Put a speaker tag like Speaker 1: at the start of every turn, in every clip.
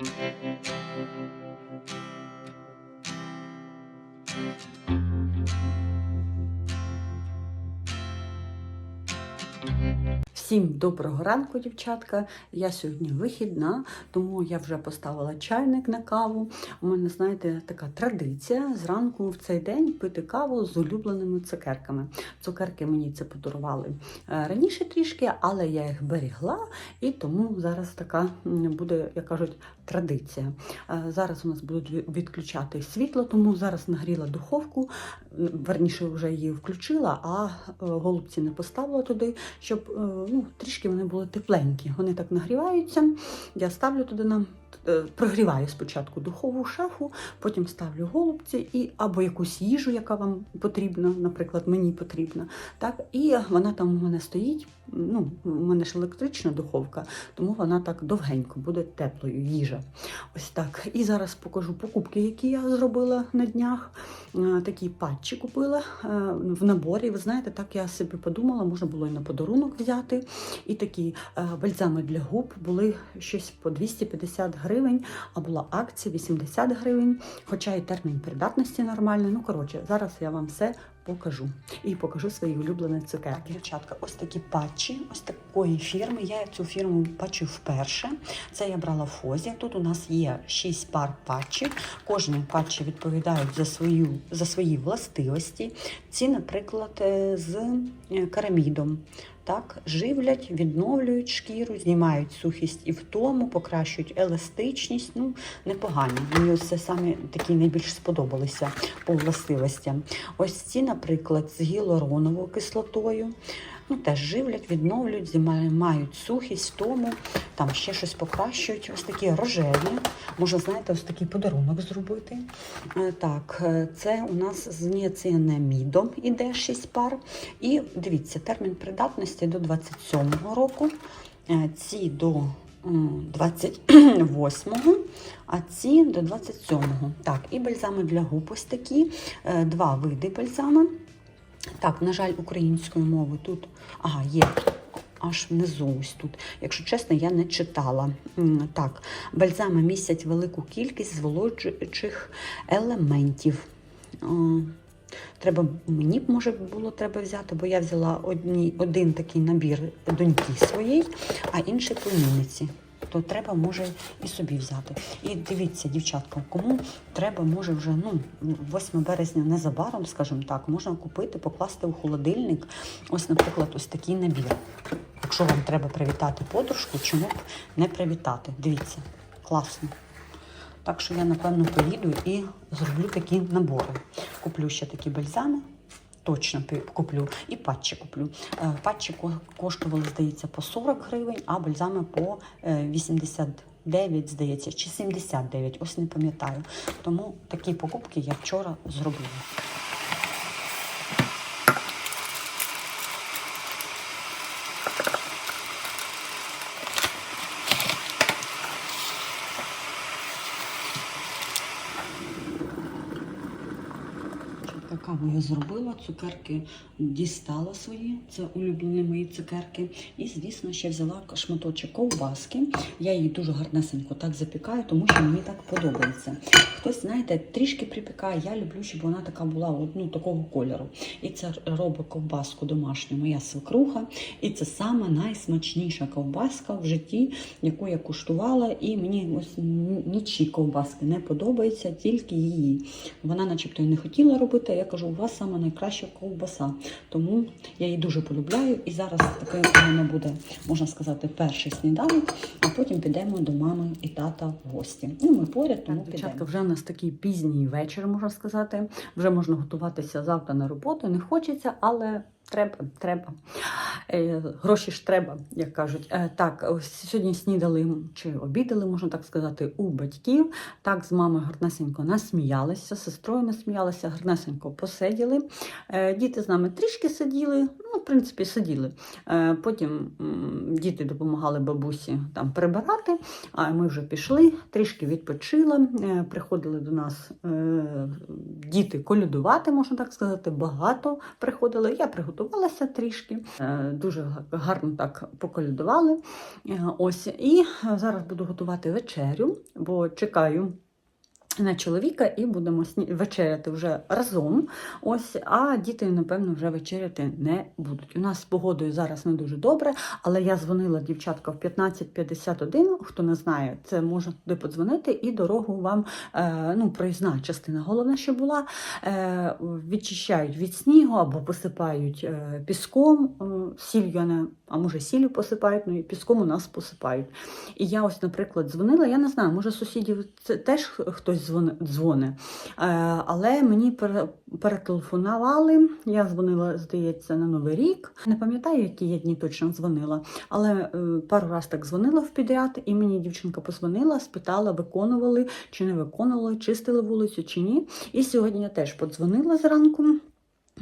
Speaker 1: Música Всім доброго ранку, дівчатка. Я сьогодні вихідна, тому я вже поставила чайник на каву. У мене, знаєте, така традиція зранку в цей день пити каву з улюбленими цукерками. Цукерки мені це подарували е, раніше трішки, але я їх берегла, і тому зараз така буде, як кажуть, традиція. Е, Зараз у нас будуть відключати світло, тому зараз нагріла духовку. Верніше вже її включила, а е, голубці не поставила туди, щоб е, ну, трішки вони були тепленькі. Вони так нагріваються. Я ставлю туди на прогріваю спочатку духову шафу, потім ставлю голубці і або якусь їжу, яка вам потрібна, наприклад, мені потрібна. Так, і вона там у мене стоїть. Ну, у мене ж електрична духовка, тому вона так довгенько буде теплою їжа. Ось так. І зараз покажу покупки, які я зробила на днях. Е, Такі патчі купила е, в наборі. Ви знаєте, так я собі подумала, можна було і на подарунок взяти. І такі е, бальзами для губ були щось по 250 гривень, а була акція 80 гривень, хоча і термін придатності нормальний. Ну, коротше, зараз я вам все покажу. І покажу свої улюблені цукерки. Дівчатка, ось такі патчі, ось такої фірми. Я цю фірму бачу вперше. Це я брала в Фозі. Тут у нас є 6 пар патчів. Кожні патчі відповідають за свою за свої властивості. Ці, наприклад, е, з е, карамідом. Так, живлять, відновлюють шкіру, знімають сухість і втому, покращують еластичність. Ну, непогані. Мені це саме такі найбільш сподобалися по властивостям. Ось ці, наприклад, з гіалуроновою кислотою. Ну, теж живлять, відновлюють, мають сухість, втому, там ще щось покращують. Ось такі рожеві. Можна, знаєте, ось такий подарунок зробити. Е, Так, е, це у нас з ніацинамідом іде 6 пар. І дивіться, термін придатності до 27-го року. Е, Ці до 28-го, а ці до 27-го. Так, і бальзами для губ ось такі. Е, Два види бальзами. Так, на жаль, українською мовою тут. Ага, є. Аж внизу ось тут. Якщо чесно, я не читала. Так, бальзами містять велику кількість зволоджуючих елементів. Треба мені б може було треба взяти, бо я взяла одні, один такий набір доньки своєї, а інший племінниці. То треба може і собі взяти. І дивіться, дівчатка, кому треба, може вже ну 8 березня незабаром, скажімо так, можна купити, покласти у холодильник. Ось, наприклад, ось такий набір. Якщо вам треба привітати подружку, чому б не привітати? Дивіться, класно. Так що я, напевно, поїду і зроблю такі набори. Куплю ще такі бальзами. Точно куплю і патчі куплю. Е, Патчі ко- коштували, здається, по 40 гривень, а бальзами по е, 89, здається, чи 79, ось не пам'ятаю. Тому такі покупки я вчора зробила. Я зробила, цукерки дістала свої, це улюблені мої цукерки. І, звісно, ще взяла шматочок ковбаски. Я її дуже гарнесенько так запікаю, тому що мені так подобається. Хтось, знаєте, трішки припікає. Я люблю, щоб вона така була ну, такого кольору. І це робить ковбаску домашню моя свекруха. І це саме найсмачніша ковбаска в житті, яку я куштувала. І мені ось нічі ковбаски не подобається, тільки її. Вона, начебто, і не хотіла робити. Я кажу, у вас саме найкраща ковбаса. Тому я її дуже полюбляю. І зараз такий у мене буде, можна сказати, перший сніданок, а потім підемо до мами і тата в гості. Ну, ми поряд, тому підемо.
Speaker 2: дівчатка,
Speaker 1: вже у нас такий пізній вечір, можна сказати. Вже можна готуватися завтра на роботу. Не хочеться, але треба, треба. Е, гроші ж треба, як кажуть. Е, так, сьогодні снідали чи обідали, можна так сказати, у батьків. Так, з мамою гарнесенько насміялися, сестрою насміялися, гарнесенько посиділи. Е, діти з нами трішки сиділи, ну, в принципі, сиділи. Потім діти допомагали бабусі там прибирати, а ми вже пішли, трішки відпочили. Приходили до нас діти колядувати, можна так сказати, багато приходили. Я приготувала приготувалася трішки, е, дуже гарно так поколядували. Е, Ось, і зараз буду готувати вечерю, бо чекаю. На чоловіка і будемо вечеряти вже разом. Ось, а діти, напевно, вже вечеряти не будуть. У нас з погодою зараз не дуже добре, але я дзвонила дівчатка в 15.51. Хто не знає, це може туди подзвонити і дорогу вам е, ну, проїзна частина. Головне, що була е, відчищають від снігу або посипають е, піском. Сіллю, не, а може сіллю посипають, ну і піском у нас посипають. І я ось, наприклад, дзвонила. Я не знаю, може сусідів це теж хтось дзвони. Е, але мені перетелефонували. Я дзвонила, здається, на Новий рік. Не пам'ятаю, які я дні точно дзвонила, але е, пару раз так дзвонила в підряд, і мені дівчинка позвонила, спитала, виконували чи не виконували, чистили вулицю чи ні. І сьогодні я теж подзвонила зранку.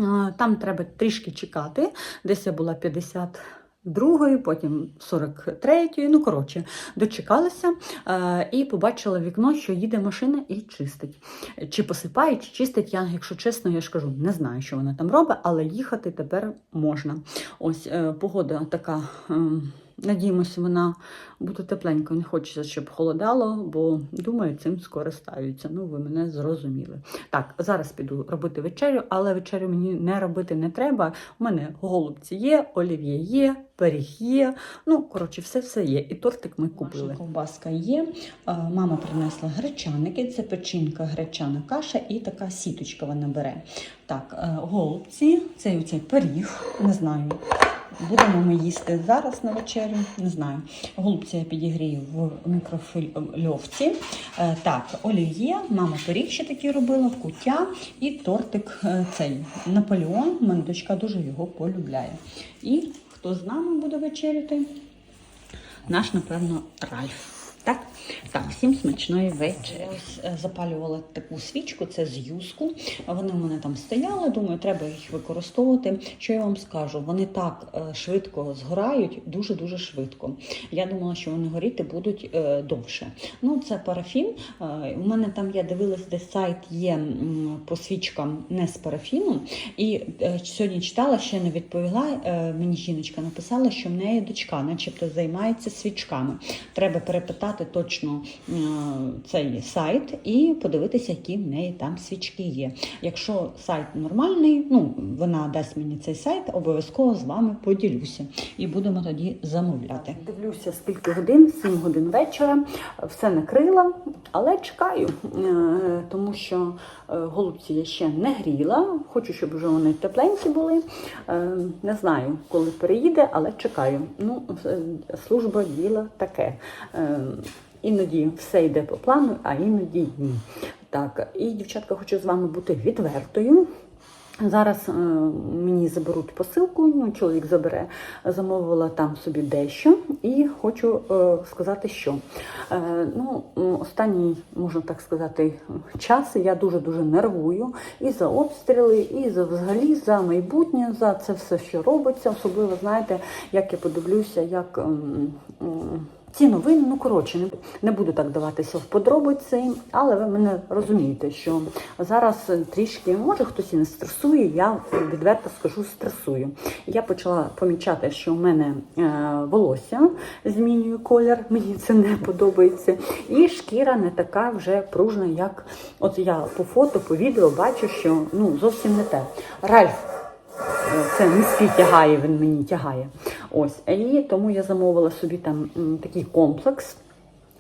Speaker 1: Е, Там треба трішки чекати. Десь я була 50 другої, потім 43-ї, ну коротше, дочекалася е, і побачила вікно, що їде машина і чистить. Чи посипає, чи чистить. Я, якщо чесно, я ж кажу, не знаю, що вона там робить, але їхати тепер можна. Ось е, погода така. е, Надіємося, вона буде тепленько. Не хочеться, щоб холодало, бо думаю, цим скористаються. Ну, ви мене зрозуміли. Так, зараз піду робити вечерю, але вечерю мені не робити не треба. У мене голубці є, олів'є є, пиріг є. Ну, коротше, все все є. І тортик ми купили.
Speaker 2: Наша
Speaker 1: ковбаска є. Мама принесла гречаники, це печінка, гречана каша і така сіточка вона бере. Так, е, голубці, цей оцей пиріг, не знаю. Будемо ми їсти зараз на вечерю, не знаю. Голубці я підігрію в мікрофильовці. Е, Так, олів'є, мама пиріг ще такі робила, куття і тортик е, цей Наполеон. Мене дочка дуже його полюбляє. І хто з нами буде вечеряти? Наш, напевно, Ральф. Так, так, всім смачної вечері. Ось е, запалювала таку свічку, це з юску. Вони в мене там стояли, думаю, треба їх використовувати. Що я вам скажу? Вони так е, швидко згорають, дуже-дуже швидко. Я думала, що вони горіти будуть е, довше. Ну, це парафін. У мене там я дивилась, де сайт є по свічкам не з парафіну. І сьогодні читала, ще не відповіла. Мені жіночка написала, що в неї дочка, начебто, займається свічками. Треба перепитати точно е, цей сайт і подивитися, які в неї там свічки є. Якщо сайт нормальний, ну вона дасть мені цей сайт, обов'язково з вами поділюся і будемо тоді замовляти. Дивлюся, скільки годин, 7 годин вечора, все накрила, але чекаю, е, тому що е, голубці я ще не гріла. Хочу, щоб вже вони тепленькі були. Не знаю, коли переїде, але чекаю. Ну, служба діла таке. Е, Іноді все йде по плану, а іноді ні. Так, і дівчатка, хочу з вами бути відвертою. Зараз е, мені заберуть посилку, ну, чоловік забере, замовила там собі дещо і хочу е, сказати, що е, ну, останній, можна так сказати, час я дуже-дуже нервую і за обстріли, і за взагалі за майбутнє, за це все, що робиться. Особливо, знаєте, як я подивлюся, як. м, м, ці новини, ну коротше, не, не буду так даватися в подробиці, але ви мене розумієте, що зараз трішки, може хтось і не стресує, я відверто скажу, стресую. Я почала помічати, що в мене е, волосся змінює колір, мені це не подобається. І шкіра не така вже пружна, як от я по фото, по відео бачу, що ну зовсім не те. Ральф. Це міський тягає, він мені тягає. Ось. І тому я замовила собі там такий комплекс.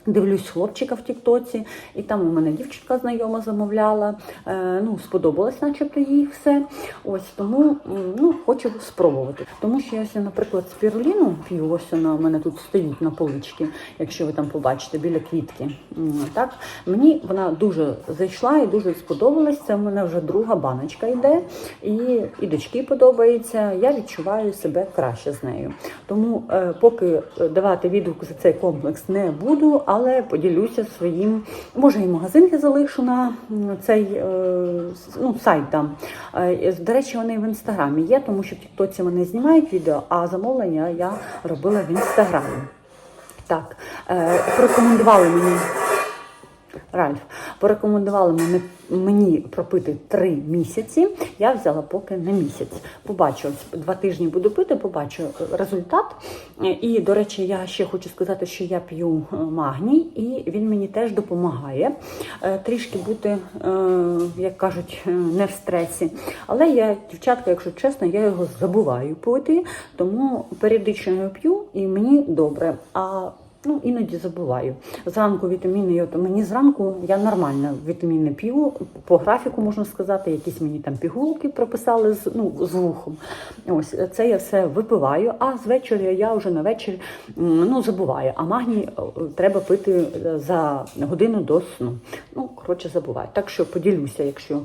Speaker 1: Дивлюсь хлопчика в Тіктоці, і там у мене дівчинка знайома замовляла. Е, ну, сподобалось, начебто, їй все. Ось тому ну, хочу спробувати. Тому що я ось, наприклад, спіруліну п'ю, ось вона у мене тут стоїть на поличці, якщо ви там побачите, біля квітки. Так, мені вона дуже зайшла і дуже сподобалась. Це в мене вже друга баночка йде, і, і дочки подобається. Я відчуваю себе краще з нею. Тому е, поки е, давати відгук за цей комплекс не буду, але поділюся своїм. Може, і магазин я залишу на цей е, ну, сайт там. Е, До речі, вони в інстаграмі є, тому що в Тіктоці вони знімають відео, а замовлення я робила в інстаграмі. Так, прокомендували мені Ральф порекомендували мені пропити три місяці. Я взяла поки на місяць. Побачу, два тижні буду пити, побачу результат. Е, І, до речі, я ще хочу сказати, що я п'ю е, магній, і він мені теж допомагає е, трішки бути, е, як кажуть, е, не в стресі. Але я, дівчатка, якщо чесно, я його забуваю пити, тому періодично його п'ю і мені добре. А Ну, іноді забуваю. Зранку вітаміни, от мені зранку я нормально вітаміни п'ю, по графіку можна сказати, якісь мені там пігулки прописали з, ну, з вухом. Ось це я все випиваю, а з вечора я вже на вечір ну, забуваю. А магній е, треба пити е, за годину до сну. Ну, коротше, забуваю. Так що поділюся, якщо.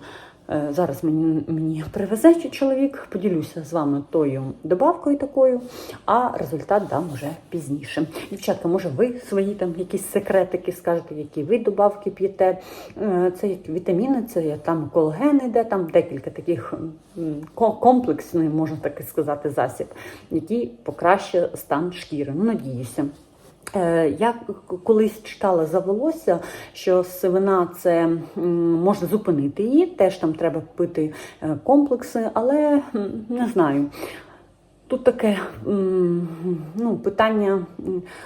Speaker 1: Е, Зараз мені, мені привезе чоловік, поділюся з вами тою добавкою такою, а результат дам вже пізніше. Дівчатка, може, ви свої там якісь секретики скажете, які ви добавки п'єте. Е, Це як вітаміни, це там колаген іде, там декілька таких м, ко- комплексний, можна так сказати, засіб, який покращує стан шкіри. Ну, надіюся. Е, Я колись читала за волосся, що сивина це м, можна зупинити її, теж там треба пити е, комплекси, але не знаю. Тут таке ну, питання,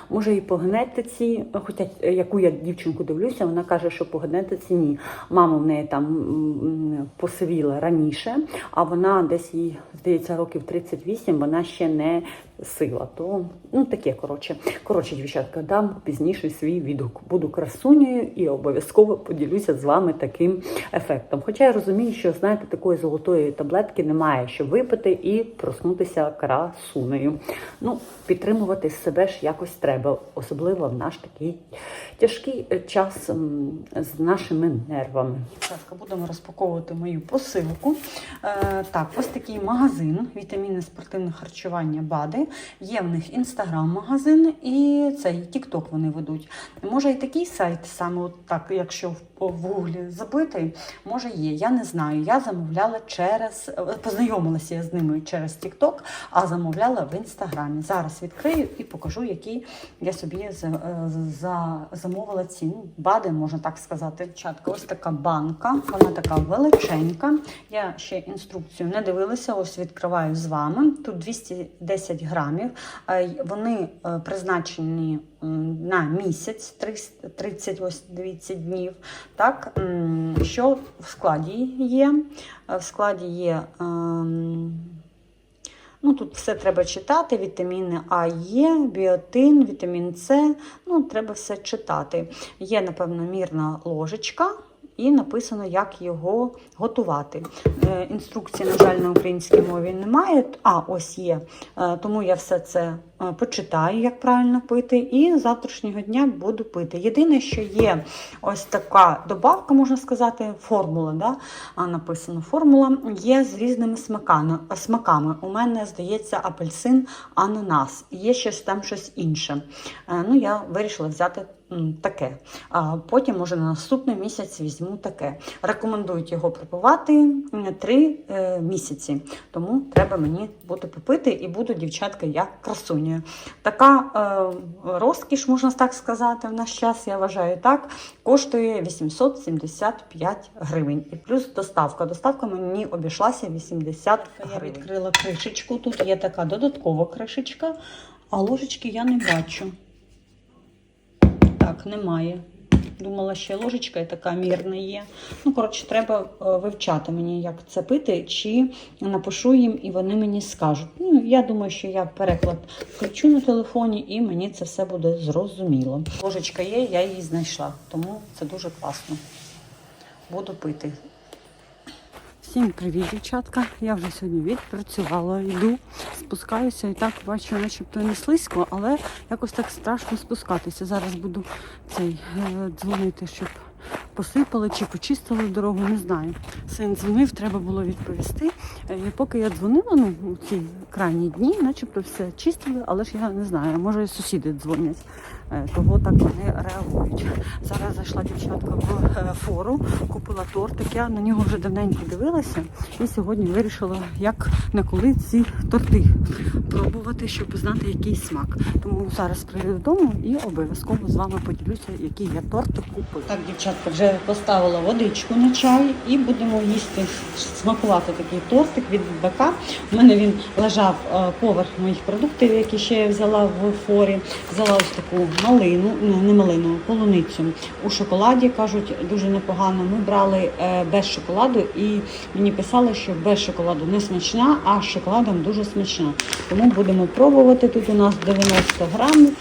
Speaker 1: може і по генетиці, хоча е, яку я дівчинку дивлюся, вона каже, що по генетиці ні. Мама в неї там посивіла раніше, а вона десь їй, здається, років 38, вона ще не сила. То ну таке коротше. Коротше, дівчатка, дам пізніше свій відгук. Буду красунею і обов'язково поділюся з вами таким ефектом. Хоча я розумію, що знаєте, такої золотої таблетки немає, щоб випити і проснутися красунею. Ну, підтримувати себе ж якось треба, особливо в наш такий тяжкий час з нашими нервами. Дівчатка, будемо розпаковувати мою посилку. Е, так, ось такий магазин вітаміни спортивне харчування БАДи. Є в них інстаграм-магазин і цей Тікток вони ведуть. Може і такий сайт, саме от так, якщо в, в гуглі забити, може є. Я не знаю. Я замовляла через познайомилася я з ними через Тікток, а замовляла в інстаграмі. Зараз відкрию і покажу, які я собі е, замовила ціну. Бади, можна так сказати. Чатка, ось така банка, вона така величенька. Я ще інструкцію не дивилася, ось відкриваю з вами. Тут 210 грамів. Е, Вони е, призначені на місяць, 30 ось дивіться, днів. Так, що в складі є? В складі є. ем, Ну, тут все треба читати: вітаміни А є, біотин, вітамін С. Ну, треба все читати. Є, напевно, мірна ложечка. І написано, як його готувати. Е, інструкції, на жаль, на українській мові немає. А, ось є. Е, тому я все це почитаю, як правильно пити, і з завтрашнього дня буду пити. Єдине, що є ось така добавка, можна сказати, формула. Да? Написано формула є з різними смаками. У мене, здається, апельсин, ананас. Є щось там щось інше. Е, Ну, я вирішила взяти таке. А потім, може, на наступний місяць візьму таке. Рекомендують його пропивати три е, місяці. Тому треба мені буде попити і буду дівчатка як красунею. Така е, розкіш, можна так сказати, в наш час, я вважаю так, коштує 875 гривень. І плюс доставка. Доставка мені обійшлася 80 гривень. Я відкрила кришечку. Тут є така додаткова кришечка, а ложечки я не бачу. Так, немає. Думала, ще ложечка і така мірна є. Ну, коротше, треба е, вивчати мені, як це пити, чи напишу їм, і вони мені скажуть. Ну, я думаю, що я переклад включу на телефоні, і мені це все буде зрозуміло. Ложечка є, я її знайшла, тому це дуже класно. Буду пити. Всім привіт, дівчатка. Я вже сьогодні відпрацювала, йду, спускаюся і так бачу, начебто не слизько, але якось так страшно спускатися. Зараз буду цей е, дзвонити, щоб посипали чи почистили дорогу, не знаю. Син дзвонив, треба було відповісти. Е, Поки я дзвонила, ну у ці крайні дні, начебто все чистили, але ж я не знаю, може і сусіди дзвонять. Е, Того так вони реагують. Зараз зайшла дівчатка в е, фору, купила тортик. Я на нього вже давненько дивилася і сьогодні вирішила, як на коли ці торти пробувати, щоб знати, який смак. Тому зараз прийду додому і обов'язково з вами поділюся, який я тортик купила. Так, дівчатка, вже поставила водичку на чай і будемо їсти, смакувати такий тортик від БК. У мене він лежав е, поверх моїх продуктів, які ще я взяла в форі. Взяла ось таку малину, не не малину, полуницю у шоколаді. Кажуть, дуже непогано. Ми брали е, без шоколаду і мені писали, що без шоколаду не смачна, а з шоколадом дуже смачна. Тому будемо пробувати. Тут у нас 90 грамів.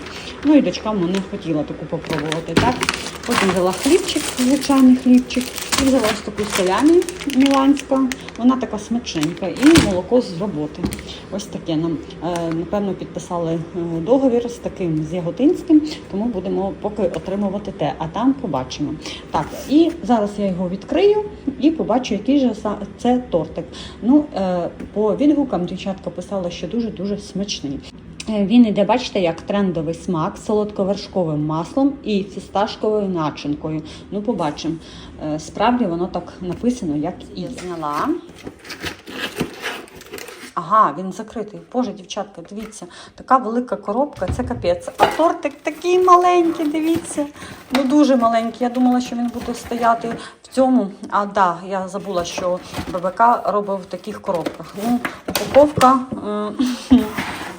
Speaker 1: Ну і дочка мене хотіла таку попробувати. Так? Потім взяла хлібчик, звичайний хлібчик, і взяла ось таку соляні міланська. Вона така смачненька. І молоко з роботи. Ось таке нам, е, напевно, підписали е, договір з таким з Яготинським, тому будемо поки отримувати те, а там побачимо. Так, і зараз я його відкрию і побачу, який же це тортик. Ну, е, по відгукам дівчатка писала, що дуже-дуже смачний. Е, Він іде, бачите, як трендовий смак з солодковершковим маслом і фісташковою начинкою. Ну, побачимо. Е, Справді воно так написано, як і я зняла. Ага, він закритий. Боже, дівчатка, дивіться, така велика коробка, це капець. А тортик такий маленький, дивіться. Ну дуже маленький. Я думала, що він буде стояти в цьому. А да, я забула, що ББК робив в таких коробках. Ну, упаковка. е,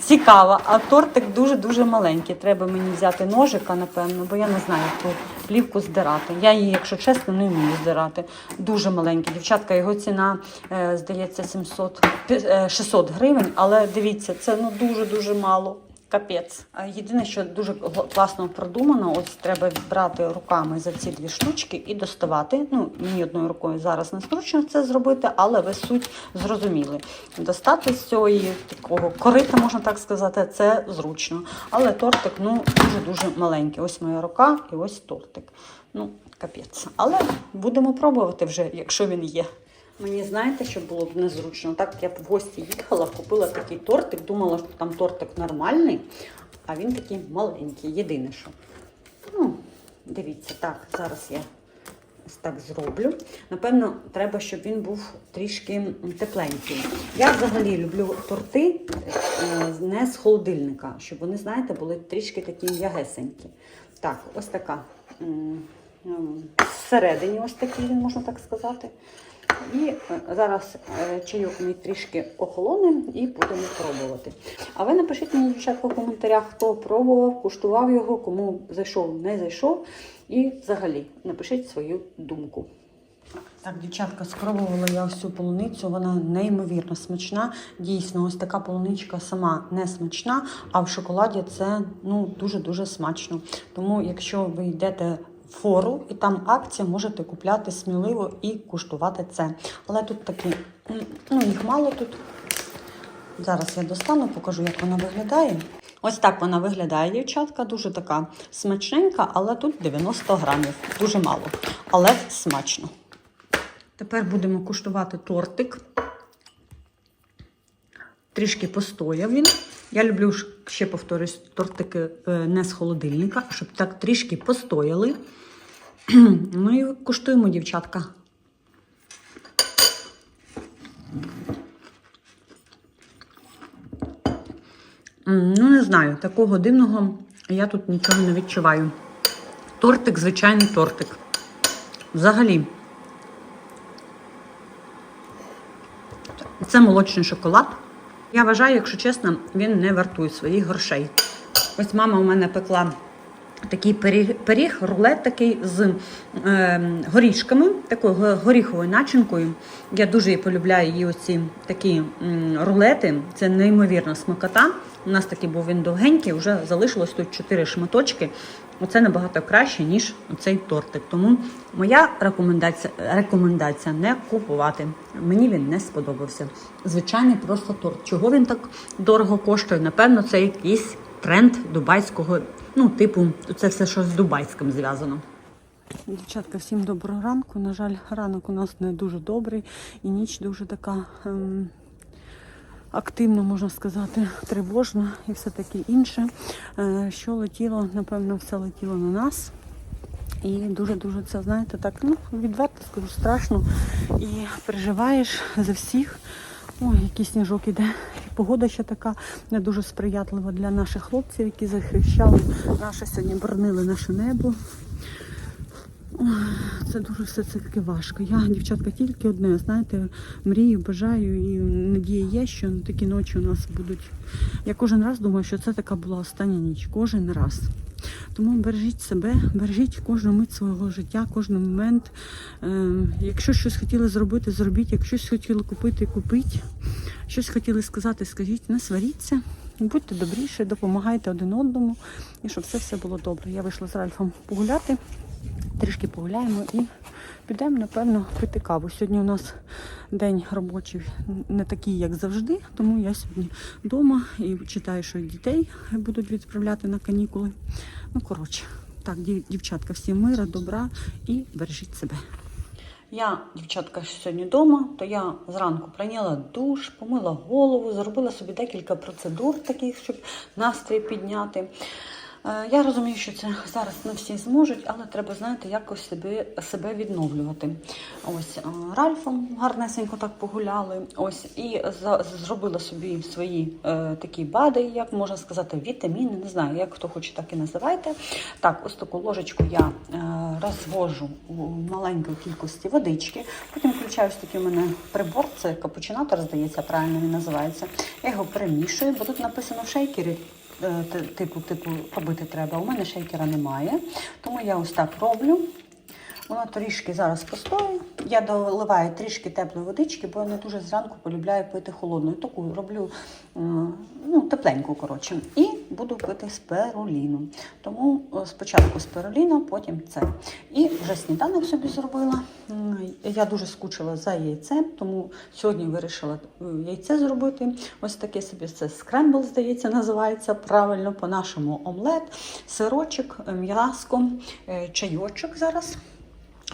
Speaker 1: Цікава, а тортик дуже-дуже маленький. Треба мені взяти ножика, напевно, бо я не знаю, яку плівку здирати. Я її, якщо чесно, не вмію здирати. Дуже маленький. Дівчатка, його ціна, е, здається, 700, пі- е, 600 гривень, але дивіться, це ну дуже-дуже мало. Капець. Єдине, що дуже класно продумано, ось треба брати руками за ці дві штучки і доставати. Ну, мені одною рукою зараз не зручно це зробити, але ви суть зрозуміли. Достати з цього такого корита, можна так сказати, це зручно. Але тортик ну, дуже-дуже маленький. Ось моя рука і ось тортик. Ну, капець. Але будемо пробувати вже, якщо він є. Мені знаєте, що було б незручно? Так я в гості їхала, купила такий тортик, думала, що там тортик нормальний, а він такий маленький, єдине що. Ну, дивіться, так, зараз я ось так зроблю. Напевно, треба, щоб він був трішки тепленький. Я взагалі люблю торти е, не з холодильника, щоб вони, знаєте, були трішки такі м'ягесенькі. Так, ось така. Всередині ось такий він, можна так сказати. І е, зараз е, чайок мій трішки охолоне і будемо пробувати. А ви напишіть мені, дівчатка, в коментарях, хто пробував, куштував його, кому зайшов, не зайшов. І взагалі напишіть свою думку. Так, дівчатка, спробувала я цю полуницю, вона неймовірно смачна. Дійсно, ось така полуничка сама не смачна, а в шоколаді це ну, дуже-дуже смачно. Тому, якщо ви йдете фору і там акція, можете купляти сміливо і куштувати це. Але тут такі, ну їх мало тут. Зараз я достану, покажу, як вона виглядає. Ось так вона виглядає, дівчатка, дуже така смачненька, але тут 90 грамів. Дуже мало, але смачно. Тепер будемо куштувати тортик. Трішки постояв він. Я люблю, ще повторюсь, тортики е, не з холодильника, щоб так трішки постояли. Ну і куштуємо, дівчатка. Ну, не знаю, такого дивного я тут нічого не відчуваю. Тортик, звичайний тортик. Взагалі. Це молочний шоколад. Я вважаю, якщо чесно, він не вартує своїх грошей. Ось мама у мене пекла такий пиріг, пиріг рулет такий з е, горішками, такою горіховою начинкою. Я дуже полюбляю її оці такі м, рулети. Це неймовірна смакота. У нас такий був він довгенький, вже залишилось тут 4 шматочки. Оце набагато краще, ніж цей тортик. Тому моя рекомендація, рекомендація не купувати. Мені він не сподобався. Звичайний просто торт. Чого він так дорого коштує? Напевно, це якийсь тренд дубайського, ну, типу, це все що з дубайським зв'язано. Дівчатка, всім доброго ранку. На жаль, ранок у нас не дуже добрий і ніч дуже така ем, активна, можна сказати, тривожна і все таке інше. Е, що летіло, напевно, все летіло на нас. І дуже-дуже це, знаєте, так, ну, відверто скажу, страшно. І переживаєш за всіх. Ой, який сніжок іде. І погода ще така не дуже сприятлива для наших хлопців, які захищали наше сьогодні, боронили наше небо. Це дуже все це таки важко. Я, дівчатка, тільки одне, знаєте, мрію, бажаю і надія є, що такі ночі у нас будуть. Я кожен раз думаю, що це така була остання ніч. Кожен раз. Тому бережіть себе, бережіть кожну мить свого життя, кожен момент. Е, якщо щось хотіли зробити, зробіть. Якщо щось хотіли купити, купіть. Щось хотіли сказати, скажіть, не сваріться. Будьте добріші, допомагайте один одному, і щоб все було добре. Я вийшла з Ральфом погуляти, трішки погуляємо і підемо, напевно, пити каву. Сьогодні у нас день робочий не такий, як завжди, тому я сьогодні вдома і читаю, що дітей будуть відправляти на канікули. Ну, коротше, так, дів- дівчатка, всім мира, добра і бережіть себе. Я, дівчатка, сьогодні вдома, то я зранку прийняла душ, помила голову, зробила собі декілька процедур таких, щоб настрій підняти. Е, Я розумію, що це зараз не всі зможуть, але треба, знаєте, якось себе, себе відновлювати. Ось е, Ральфом гарнесенько так погуляли. Ось і зробила собі свої е, такі бади, як можна сказати, вітаміни. Не знаю, як хто хоче, так і називайте. Так, ось таку ложечку я е, розвожу у маленькій кількості водички. Потім включаю ось такий у мене прибор, це капучинатор, здається, правильно він називається. Я його перемішую, бо тут написано в шейкері. Е, Типу, типу, робити треба. У мене шейкера немає, тому я ось так роблю. Воно трішки зараз постоїть. Я доливаю трішки теплої водички, бо я не дуже зранку полюбляю пити холодною. Таку роблю е, ну, тепленьку, коротше. І буду пити спируліну. Тому е, спочатку спируліна, потім це. І вже сніданок собі зробила. Я дуже скучила за яйцем, тому сьогодні вирішила е, яйце зробити. Ось таке собі це скрембл, здається, називається правильно по-нашому омлет, сирочок, м'яско, чайочок зараз.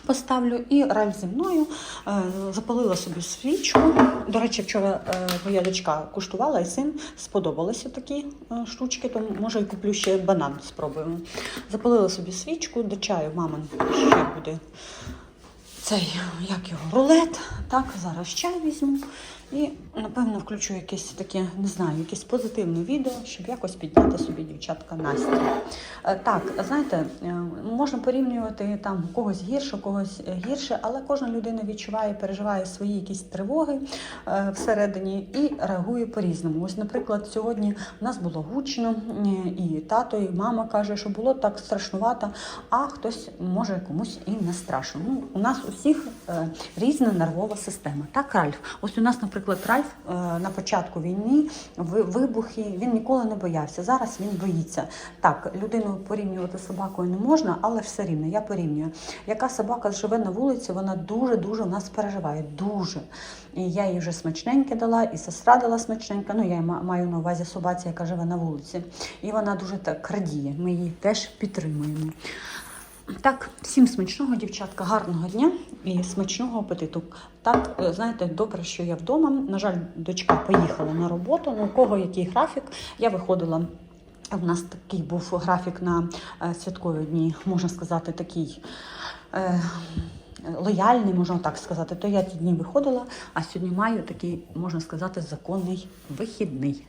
Speaker 1: Поставлю і раль зі мною е, запалила собі свічку. До речі, вчора е, моя дочка куштувала і син сподобалися такі е, штучки, то може і куплю ще банан спробуємо. Запалила собі свічку, до чаю мамин ще буде цей, як його, рулет. Так, зараз чай візьму. І, напевно, включу якесь таке, не знаю, якесь позитивне відео, щоб якось підняти собі дівчатка настрій. Е, Так, знаєте, е, можна порівнювати там когось гірше, когось е, гірше, але кожна людина відчуває, переживає свої якісь тривоги всередині і реагує по-різному. Ось, наприклад, сьогодні в нас було гучно, і тато, і мама каже, що було так страшнувато, а хтось може комусь і не страшно. Ну, у нас усіх різна нервова система. Так, Ральф? Ось у нас, наприклад, Ральф е, на початку війни вибухи він ніколи не боявся. Зараз він боїться. Так, людину порівнювати з собакою не можна, але все рівно я порівнюю. Яка собака живе на вулиці, вона дуже дуже в нас переживає. Дуже. І я їй вже смачненьке дала, і сестра дала смачненьке. Ну я ма- маю на увазі собаці, яка живе на вулиці. І вона дуже так радіє. Ми її теж підтримуємо. Так, всім смачного, дівчатка, гарного дня і смачного апетиту. Так, е, знаєте, добре, що я вдома. На жаль, дочка поїхала на роботу. Ну, у кого який графік? Я виходила. У нас такий був графік на е, святкові дні, можна сказати, такий. Е, Лояльний, можна так сказати, то я ті дні виходила, а сьогодні маю такий, можна сказати, законний вихідний.